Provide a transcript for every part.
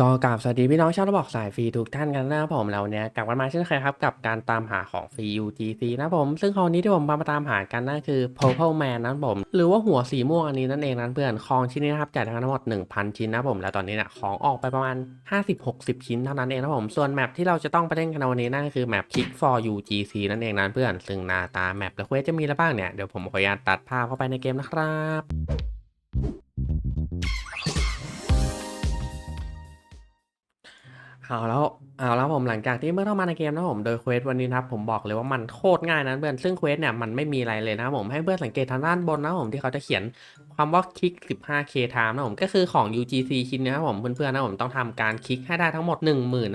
ก็กราบสวัสดีพี่น้องชาวระบอกสายฟรีทุกท่านกันนะครับผมแล้วเนี่ยกลับกันมาเช่นเคยครับกับการตามหาของฟรี UGC นะครับผม ซึ่งคราวนี้ที่ผมมาตามหากันนั่นคือ Purple Man นะครับผม หรือว่าหัวสีม่วงอันนี้นั่นเองนะเพื่อนของชิ้นนี้นะครับจัดทั้งหมด 1,000 ชิ้นนะครับผม แล้วตอนนี้เนี่ยของออกไปประมาณ 50-60 ชิ้นเท่านั้นเองนะครับผม ส่วนแมปที่เราจะต้องไปเล่นกันในวันนี้นั่นคือแมป Kick for UGC นั่นเองนะเพื่อนซึ่งหน้าตาแมปและเควสจะมีอะไรบ้างเนี่ยเดี๋ยวผมขออนุญาตตัดภาพเข้าไปในเกมนะครับ เอาแล้วเอาแล้วผมหลังจากที่เมื่อเข้ามาในเกมนะผมโดยเควสวันนี้นะครับผมบอกเลยว่ามันโคตรง่ายนะเพื่อนซึ่งเควสเนี่ยมันไม่มีอะไรเลยนะผมให้เพื่อนสังเกตทางด้านบนนะผมที่เขาจะเขียนความว่าคลิก 15k time นะผมก็คือของ UGC ชิ้นนี้นะครับผมเพื่อนๆนะผมต้องทำการคลิกให้ได้ทั้งหมด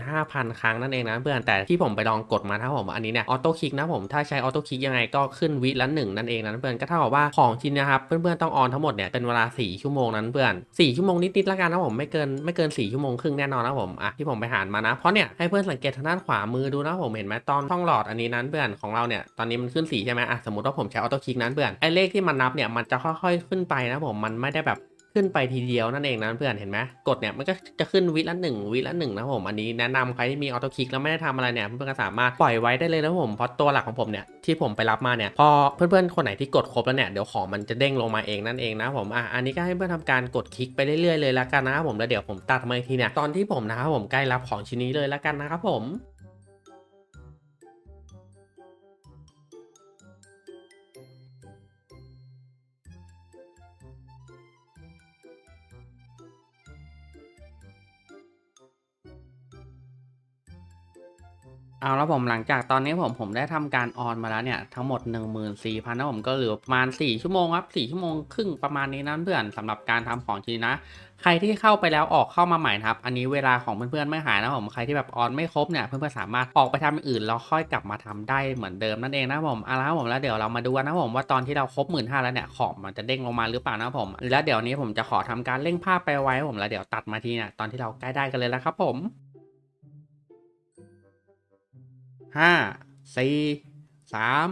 15,000 ครั้งนั่นเองนะเพื่อนแต่ที่ผมไปลองกดมานะผมอันนี้เนี่ยออโต้คลิกนะผมถ้าใช้ออโต้คลิกยังไงก็ขึ้นวิละหนึ่งนั่นเองนะเพื่อนก็เท่ากับว่าของชิ้นนะครับเพื่อนๆต้องออนทั้งหมดเนี่ยเป็นเวลา 4 ชั่วโมงนั้นเพื่อน 4 ชั่วโมงนิดๆล้วกันนะผมไม่เกินไม่เกิน 4 ชั่วโมงครึ่งแน่นอนนะผมอะที่ผมไปหารมานะเพราะเนี่ยให้เพื่อนสังเกตทางด้านขวามือดูนะผมเห็นไหมตอนช่องหลอดอันนี้นั้นเพื่อนของเราเนี่ยตอนนี้มันขึ้นสีใช่ไหมอะสมมติว่าผมใช้ออโต้คลิกนั้นเพื่อนไอ้เลขที่มันนับเนี่ยมันจะค่อยๆขึ้นไปนะผมมันไม่ได้แบบขึ้นไปทีเดียวนั่นเองนะเพื่อนเห็นไหมกดเนี่ยมันก็จะขึ้นวิละหนึ่งวิละหนึ่งนะผมอันนี้แนะนำใครที่มีออโต้คลิกแล้วไม่ได้ทำอะไรเนี่ยเพื่อนๆก็สามารถปล่อยไว้ได้เลยนะผมเพราะตัวหลักของผมเนี่ยที่ผมไปรับมาเนี่ยพอเพื่อนๆคนไหนที่กดครบแล้วเนี่ยเดี๋ยวของมันจะเด้งลงมาเองนั่นเองนะผมอะอันนี้ก็ให้เพื่อนทำการกดคลิกไปเรื่อยๆเลยละกันนะครับผมแล้วเดี๋ยวผมตัดมาอีกทีเนี่ยตอนที่ผมนะครับผมใกล้รับของชิ้นนี้เลยละกันนะครับผม เอาแล้วผมหลังจากตอนนี้ผมผมได้ทำการออนมาแล้วเนี่ยทั้งหมด 14,000นะผมก็เหลือประมาณ 4 ชั่วโมงครับ 4 ชั่วโมงครึ่งประมาณนี้นั้นเพื่อนสำหรับการทำของชิ้นนะ ใครที่เข้าไปแล้วออกเข้ามาใหม่นะครับ อันนี้เวลาของเพื่อนๆไม่หายนะผมใครที่แบบออนไม่ครบเนี่ยเพื่อนๆสามารถออกไปทำอย่างอื่นแล้วค่อยกลับมาทำได้เหมือนเดิมนั่นเองนะผมเอาละผมแล้วเดี๋ยวเรามาดูกันนะผมว่าตอนที่เราครบหมื่นห้าแล้วเนี่ยของมันจะเด้งลงมาหรือเปล่านะผม แล้วเดี๋ยวนี้ผมจะขอทำการเร่งภาพไปไว้ผมแล้วเดี๋ยวตัดมาทีเนี่ยตอนที่เราใกล้ได้กันเลยแล้วครับผม ห้าสี่สาม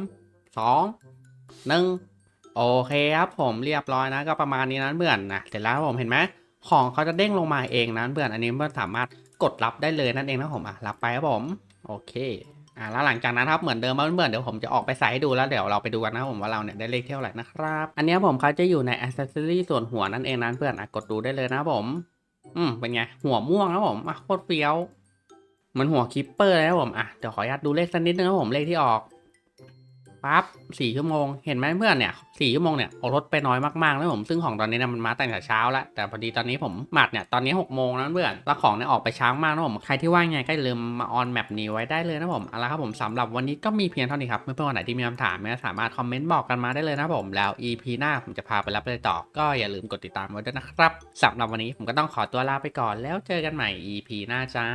สองหนึ่งโอเคครับผมเรียบร้อยนะก็ประมาณนี้นะเพื่อนนะเสร็จแล้วผมเห็นไหมของเขาจะเด้งลงมาเองนะเพื่อนอันนี้เพื่อนสามารถกดรับได้เลยนั่นเองนะผมอะรับไปครับผมโอเคอ่าแล้วหลังจากนั้นครับเหมือนเดิมเพื่อนเดี๋ยวผมจะออกไปใส่ให้ดูแล้วเดี๋ยวเราไปดูกันนะผมว่าเราเนี่ยได้เลขเท่าไหร่นะครับ อันนี้ผมเขาจะอยู่ในอ c เซสซอรี่ส่วนหัวนั่นเองนะเพื่อนอะกดดูได้เลยนะผม อืมเป็นไงหัวม่วงนะผมอะโคตรเฟี้ยว มือนหัวคิปเปอร์เลยนะผมอะเดี๋ยวขออนุญาตดูเลขสักนิดนึงนะผมเลขที่ออกปั๊บสี่ชั่วโมงเห็นไหมเพื่อนเนี่ยสี่ชั่วโมงเนี่ยเอารถไปน้อยมากๆนะผมซึ่งของตอนนี้นะมันมาตั้งแต่เช้าแล้วแต่พอดีตอนนี้ผมหมัดเนี่ยตอนนี้หกโมงนะเพื่อนแล้วของเนี่ยออกไปช้ามากนะผมใครที่ว่างไงก็อย่าลืมมาออนแมปนี้ไว้ได้เลยนะผมเอาละครับผมสำหรับวันนี้ก็มีเพียงเท่านี้ครับเพื่อนๆคนไหนที่มีคำถามเนี่ยสามารถคอมเมนต์บอกกันมาได้เลยนะผมแล้ว EP หน้าผมจะพาไปรับไปต่อก็อย่าลืมกดติดตามไว้ด้วยนะครับสำหรับวันนี้ผมก็ต้องขอตัวลาไปก่อนแล้วเจอกันใหม่ EP หน้าจ้า